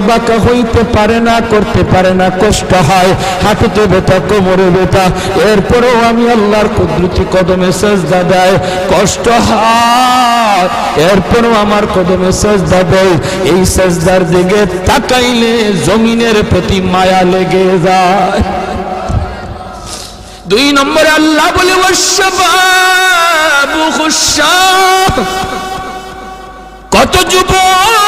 বাঁকা হইতে পারে না, করতে পারে না, কষ্ট হয়। হাঁটুতে ব্যথা, কোমরে ব্যথা। এরপরেও আমি আল্লাহর কুদরতি কদমে সেজদা দেয়। কষ্ট হয়। এরপরেও আমার কদমে সেজদা দেয়। এই সেজদার দিকে তাকাইলে জমিনের প্রতি মায়া লেগে যায়। দুই নম্বরে আল্লাহ বলে কত যুবক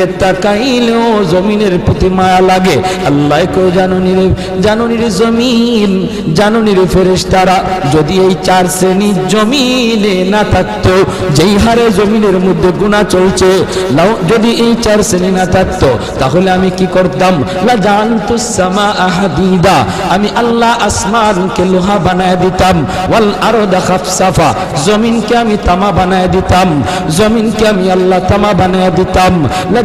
তাকাইলেও জমিনের প্রতি মায়া লাগে। আল্লাহ কেউ জানুনি রে জানুনি রে জমিন জানুনি রে ফেরেশ তারা যদি এই চার শ্রেণির জমিনে না থাকতো, যেই হারে জমিনের মধ্যে গুণা চলছে যদি এই চার শ্রেণি না থাকতো, তাহলে আমি কি করতাম? লা জানতু সামা আহাদিদা আমি আল্লাহ আসমানকে লোহা বানায় দিতাম, ওয়াল আরদা খাফসাফা, জমিনকে আমি তামা বানায় দিতাম, জমিনকে আমি আল্লাহ তামা বানায় দিতাম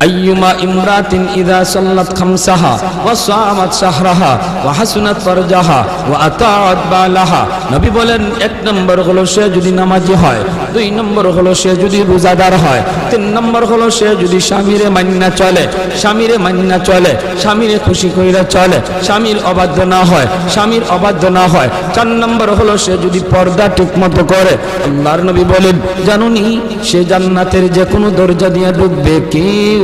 أيما امرأة إذا صلت خمسها وصامت شهرها وحسنت فرجها وأطاعت بالها নবী বলেন এক নম্বর হলো সে যদি নামাজি হয় দুই নম্বর হলো সে যদি রোজাদার হয় তিন নম্বর হলো সে যদি স্বামীরে মান্না চলে স্বামীরে মান্না চলে স্বামীরে খুশি কইরা চলে স্বামীর অবাধ্য না হয় স্বামীর অবাধ্য না হয় চার নম্বর হলো সে যদি পর্দা ঠিকমতো করে আল্লাহর নবী বলেন জানুনি সে জান্নাতের যে কোনো দরজা দিয়ে ঢুকবে কেউ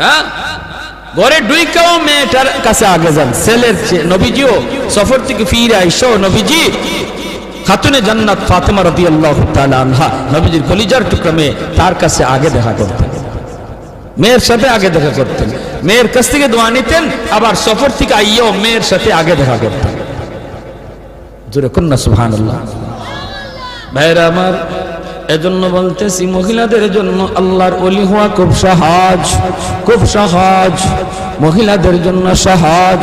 হ্যাঁ? ঘরে কাছে আগে থেকে ফিরে নবীজি, খাতুনে তার কাছে আগে দেখা করতেন। মেয়ের সাথে আগে দেখা করতেন। মেয়ের কাছ থেকে দোয়া নিতেন, আবার সফর থেকে আইয়াও মেয়ের সাথে আগে দেখা করতেন। জোরে কন্যা সুবহানাল্লাহ। ভাইরা আমার এজন্য বলতেছি মহিলাদের জন্য আল্লাহর অলি হওয়া খুব সহজ খুব সহজ। মহিলাদের জন্য সহজ।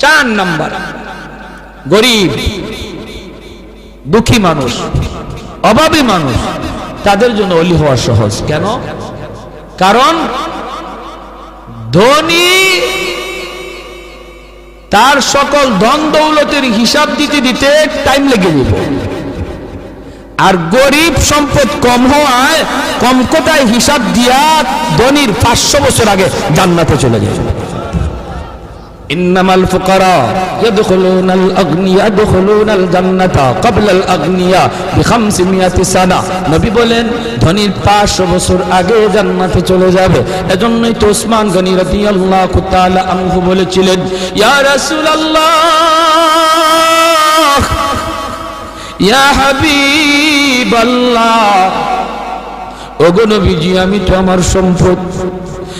চার নাম্বার। গরিব, দুঃখী মানুষ, অভাবী মানুষ, তাদের জন্য অলি হওয়া সহজ। কেন? কারণ ধনী তার সকল ধন দৌলতের হিসাব দিতে দিতে টাইম লেগে যাবে। আর গরিব সম্পদ কম হওয়ায় কম কোটায় হিসাব দিয়া ধনির পাঁচশো বছর আগে জান্নাতে চলে যায় ইন্নামাল ফুকারা আগনিয়া জান্নাতা আগনিয়া সানা। নবী বলেন, ধনীর 500 বছর আগে জান্নাতে চলে যাবে। এজন্যই তো ওসমান গনি রাদিয়াল্লাহু তাআলা আনহু বলেছিলেন, ইয়া রাসূলুল্লাহ, ইয়া হাবিবাল্লাহ, ওগো নবীজি, আমি তো আমার সম্পদ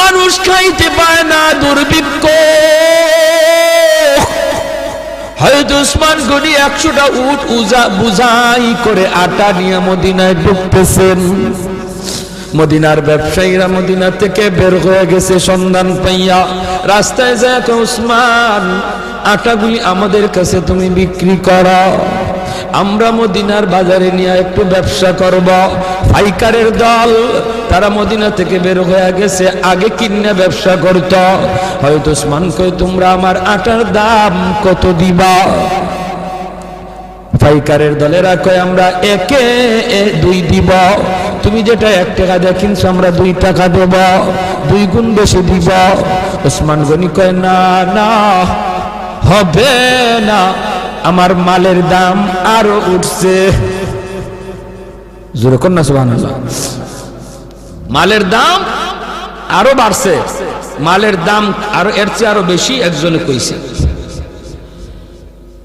মানুষ খাইতে পায় না দুর্ভিক্ষ। হয়তো উসমান গনি একশোটা উট উজা বুঝাই করে আটা নিয়ে মদিনায় ঢুকতেছেন। মদিনার ব্যবসায়ীরা মদিনা থেকে বের হয়ে গেছে সন্ধান পাইয়া। রাস্তায় যায় উসমান, আটাগুলি আমাদের কাছে তুমি বিক্রি করো আমরা মদিনার বাজারে নিয়ে একটু ব্যবসা করব। পাইকারের দল, তারা মদিনা থেকে বের হয়ে গেছে, আগে কিনে ব্যবসা করত। হয়তো উসমান কই তোমরা আমার আটার দাম কত দিবা? পাইকারের দলেরা কয়, আমরা একে দুই দিব। তুমি যেটা এক টাকা দিয়ে আমরা দুই টাকা দেব। দুই গুণ বেশি দিব। ওসমান গনি কয়, না না, হবে না। আমার মালের দাম আরও উঠছে। মালের দাম আরও বাড়ছে। মালের দাম আরও, এর চেয়ে আরও বেশি একজনে কইছে।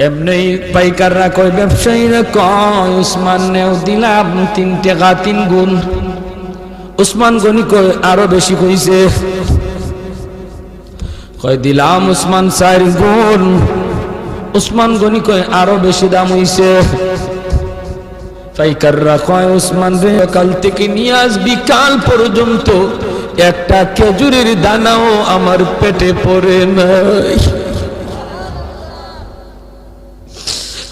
এমনি পাইকাররা কয়, ব্যবসায়ীরা কয়, উসমান নেও দিলাম তিন টাকা তিন গুণ। উসমান গনি কয়, আরও বেশি কইছে। কয়, দিলাম উসমান চার গুণ। উসমান গনি কয়, আরও বেশি দাম হইছে। পাইকাররা কয়, উসমান রে, কাল থেকে নিয়ে আসবি, কাল পর্যন্ত একটা খেজুরের দানাও আমার পেটে পড়ে নাই।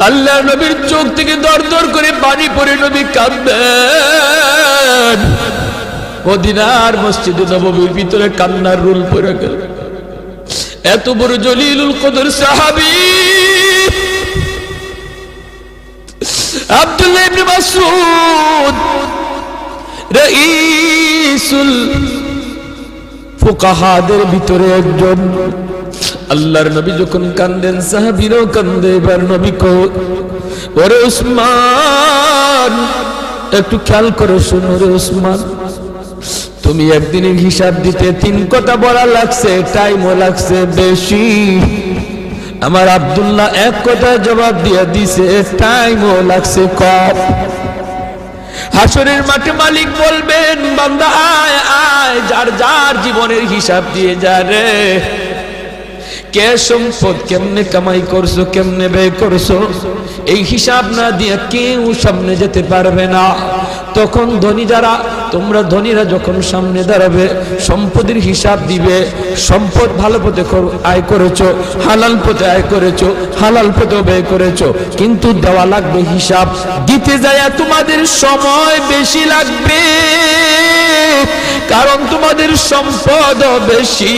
আল্লাহ নবীর চোখ থেকে দর দর করে পানি পড়ে নবী কাঁদবেন। মদিনার মসজিদে নববীর ভিতরে কান্নার রুল পড়ে গেল। এত বড় জলিলুল কদর সাহাবী। আব্দুল্লাহ ইবনে মাসউদ ফুকাহাদের ভিতরে একজন। আল্লাহর নবী যখন কান্দেন, সাহাবীরাও কান্দে, এবার নবী কো উসমান একটু খেয়াল করো শুনো রে উসমান তুমি একদিনের হিসাব দিতে তিন কথা বলা লাগছে টাইমও লাগছে বেশি। আমার আবদুল্লাহ এক কথা জবাব দিয়ে দিছে টাইমও লাগছে কম। হাসরের মাঠে মালিক বলবেন, বান্দা, আয় আয়, যার যার জীবনের হিসাব দিয়ে যা রে। কে সম্পদ কেমনে কামাই করছ, কেমনে ব্যয় করছ? এই হিসাব না দিয়ে কেউ সামনে যেতে পারবে না। তখন ধনী যারা, তোমরা ধনীরা যখন সামনে দাঁড়াবে, সম্পদের হিসাব দিবে। সম্পদ ভালো পথে আয় করেছ, হালাল পথে আয় করেছ, হালাল পথে ব্যয় করেছ। কিন্তু দেওয়া লাগবে হিসাব। দিতে যায় তোমাদের সময় বেশি লাগবে। কারণ তোমাদের সম্পদ বেশি।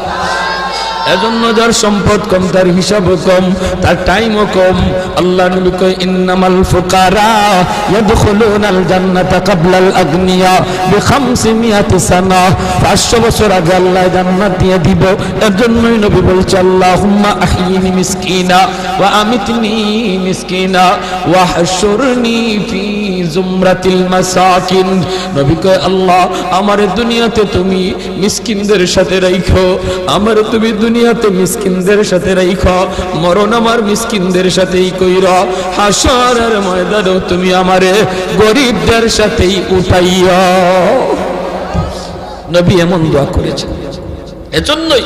এজন্য যার সম্পদ কম, তার হিসাবও কম, তার টাইমও কম। আল্লাহ নবী কয়, ইন্নামাল ফুকারা ইয়াদখুলুনাল জান্নাতা ক্বাবলাল আগনিয়া বিখামসিমিয়াতি সানা। 500 বছর আগে আল্লাহ জান্নাত দিয়ে দিব। এর জন্যই নবী বলছে, আল্লাহুম্মা আহইনি মিসকিনা ওয়া আমিতনি মিসকিনা ওয়া ফি জুমরাতিল মাসাকিন। নবী কয়, আল্লাহ, আমার দুনিয়াতে তুমি মিসকিনদের সাথে রাখো আমার তুমি দুনিয়াতে মিসকিনদের সাথে রাখো মরণ আমার মিসকিনদের সাথেই কইর। হাসরের ময়দানেও তুমি আমারে গরিবদের সাথেই উঠাইয়া। নবী এমন দোয়া করেছেন। এজন্যই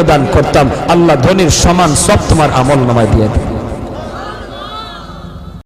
দান করতাম আল্লাহ ধনির সমান সব তোমার আমল নামায় দিয়ে দিই